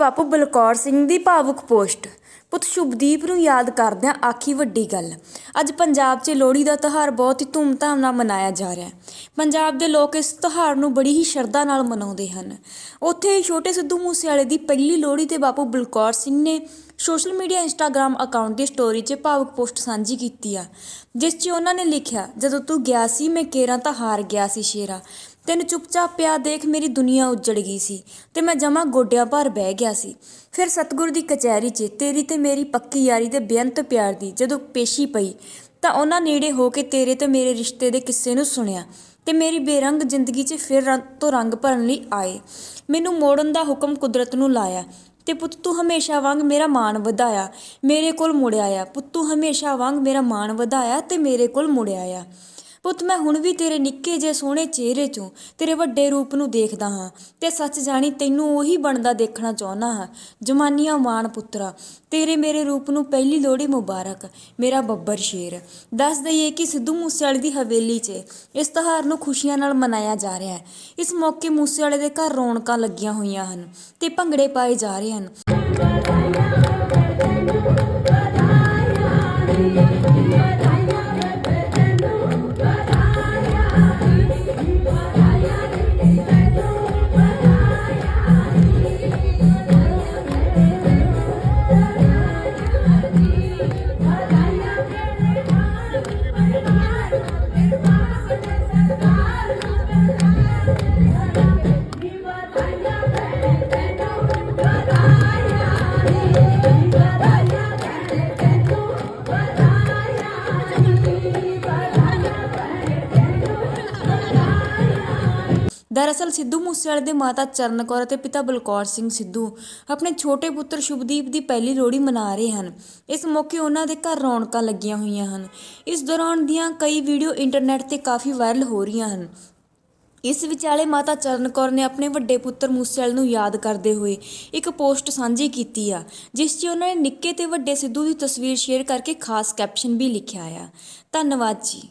ਬਾਪੂ ਬਲਕੌਰ ਸਿੰਘ ਦੀ ਭਾਵੁਕ ਪੋਸਟ। ਪੁੱਤ ਸ਼ੁਭਦੀਪ ਨੂੰ ਯਾਦ ਕਰਦਿਆਂ ਆਖੀ ਵੱਡੀ ਗੱਲ, ਅੱਜ ਪੰਜਾਬ 'ਚ ਲੋਹੜੀ ਦਾ ਤਿਉਹਾਰ ਬਹੁਤ ਹੀ ਧੂਮਧਾਮ ਨਾਲ ਮਨਾਇਆ ਜਾ ਰਿਹਾ ਹੈ। ਪੰਜਾਬ ਦੇ ਲੋਕ ਇਸ ਤਿਉਹਾਰ ਨੂੰ ਬੜੀ ਹੀ ਸ਼ਰਧਾ ਨਾਲ ਮਨਾਉਂਦੇ ਹਨ। ਉੱਥੇ ਛੋਟੇ ਸਿੱਧੂ ਮੂਸੇਵਾਲੇ ਦੀ ਪਹਿਲੀ ਲੋਹੜੀ ਤੇ ਬਾਪੂ ਬਲਕੌਰ ਸਿੰਘ ਨੇ ਸੋਸ਼ਲ ਮੀਡੀਆ ਇੰਸਟਾਗ੍ਰam ਅਕਾਊਂਟ ਦੀ ਸਟੋਰੀ 'ਚ ਭਾਵੁਕ ਪੋਸਟ ਸਾਂਝੀ ਕੀਤੀ ਆ, ਜਿਸ 'ਚ ਉਹਨਾਂ ਨੇ ਲਿਖਿਆ, ਜਦੋਂ ਤੂੰ ਗਿਆ ਸੀ, ਮੈਂ ਕੇਰਾਂ ਤਾਂ ਹਾਰ ਗਿਆ ਸੀ ਸ਼ੇਰਾ। ਤੈਨੂੰ ਚੁੱਪਚਾਪ ਪਿਆ ਦੇਖ ਮੇਰੀ ਦੁਨੀਆ ਉੱਜੜ ਗਈ ਸੀ ਤੇ ਮੈਂ ਜਮਾ ਗੋਡਿਆਂ ਭਰ ਬਹਿ ਗਿਆ ਸੀ। ਫਿਰ ਸਤਿਗੁਰ ਦੀ ਕਚਹਿਰੀ 'ਚ ਤੇਰੀ ਤੇ ਮੇਰੀ ਪੱਕੀ ਯਾਰੀ ਦੇ ਬੇਅੰਤ ਪਿਆਰ ਦੀ ਜਦੋਂ ਪੇਸ਼ੀ ਪਈ, ਤਾਂ ਉਹਨਾਂ ਨੇੜੇ ਹੋ ਕੇ ਤੇਰੇ ਤੇ ਮੇਰੇ ਰਿਸ਼ਤੇ ਦੇ ਕਿੱਸੇ ਨੂੰ ਸੁਣਿਆ ਤੇ ਮੇਰੀ ਬੇਰੰਗ ਜ਼ਿੰਦਗੀ 'ਚ ਫਿਰ ਰੰਗ ਤੋਂ ਰੰਗ ਭਰਨ ਲਈ ਆਏ। ਮੈਨੂੰ ਮੋੜਨ ਦਾ ਹੁਕਮ ਕੁਦਰਤ ਨੂੰ ਲਾਇਆ ਤੇ ਪੁੱਤ ਤੂੰ ਹਮੇਸ਼ਾ ਵਾਂਗ ਮੇਰਾ ਮਾਣ ਵਧਾਇਆ, ਮੇਰੇ ਕੋਲ ਮੁੜ ਆਇਆ। ਪੁੱਤ ਤੂੰ ਹਮੇਸ਼ਾ ਵਾਂਗ ਮੇਰਾ ਮਾਣ ਵਧਾਇਆ ਤੇ ਮੇਰੇ ਕੋਲ ਮੁੜ ਆਇਆ। ਪੁੱਤ, ਮੈਂ ਹੁਣ ਵੀ ਤੇਰੇ ਨਿੱਕੇ ਜਿਹੇ ਸੋਹਣੇ ਚਿਹਰੇ 'ਚੋਂ, ਤੇਰੇ ਵੱਡੇ ਰੂਪ ਨੂੰ ਦੇਖਦਾ ਹਾਂ ਤੇ ਸੱਚ ਜਾਣੀ ਤੈਨੂੰ ਉਹੀ ਬਣਦਾ ਦੇਖਣਾ ਚਾਹੁੰਦਾ ਹਾਂ। ਜਮਾਨੀਆਂ ਮਾਣ ਪੁੱਤਰਾ, ਤੇਰੇ ਮੇਰੇ ਰੂਪ ਨੂੰ ਪਹਿਲੀ ਲੋਹੜੀ ਮੁਬਾਰਕ, ਮੇਰਾ ਬੱਬਰ ਸ਼ੇਰ। ਦੱਸ ਦਈਏ ਕਿ ਸਿੱਧੂ ਮੂਸੇਵਾਲੇ ਦੀ ਹਵੇਲੀ 'ਚ ਇਸ ਤਿਉਹਾਰ ਨੂੰ ਖੁਸ਼ੀਆਂ ਨਾਲ ਮਨਾਇਆ ਜਾ ਰਿਹਾ ਹੈ। ਇਸ ਮੌਕੇ ਮੂਸੇਵਾਲੇ ਦੇ ਘਰ ਰੌਣਕਾਂ ਲੱਗੀਆਂ ਹੋਈਆਂ ਹਨ ਤੇ ਭੰਗੜੇ ਪਾਏ ਜਾ ਰਹੇ ਹਨ। ਦਰਅਸਲ ਸਿੱਧੂ ਮੂਸੇਵਾਲੇ ਦੇ ਮਾਤਾ ਚਰਨ ਕੌਰ ਅਤੇ ਪਿਤਾ ਬਲਕੌਰ ਸਿੰਘ ਸਿੱਧੂ ਆਪਣੇ ਛੋਟੇ ਪੁੱਤਰ ਸ਼ੁਭਦੀਪ ਦੀ ਪਹਿਲੀ ਲੋਹੜੀ ਮਨਾ ਰਹੇ ਹਨ। ਇਸ ਮੌਕੇ ਉਹਨਾਂ ਦੇ ਘਰ ਰੌਣਕਾਂ ਲੱਗੀਆਂ ਹੋਈਆਂ ਹਨ। ਇਸ ਦੌਰਾਨ ਦੀਆਂ ਕਈ ਵੀਡੀਓ ਇੰਟਰਨੈਟ ਤੇ ਕਾਫੀ ਵਾਇਰਲ ਹੋ ਰਹੀਆਂ ਹਨ। ਇਸ ਵਿਚਾਲੇ ਮਾਤਾ ਚਰਨ ਕੌਰ ਨੇ ਆਪਣੇ ਵੱਡੇ ਪੁੱਤਰ ਮੂਸੇਵਾਲੇ ਨੂੰ ਯਾਦ ਕਰਦੇ ਹੋਏ ਇੱਕ ਪੋਸਟ ਸਾਂਝੀ ਕੀਤੀ ਆ, ਜਿਸ 'ਚ ਉਹਨਾਂ ਨੇ ਨਿੱਕੇ ਤੇ ਵੱਡੇ ਸਿੱਧੂ ਦੀ ਤਸਵੀਰ ਸ਼ੇਅਰ ਕਰਕੇ ਖਾਸ ਕੈਪਸ਼ਨ ਵੀ ਲਿਖਿਆ ਆ। ਧੰਨਵਾਦ ਜੀ।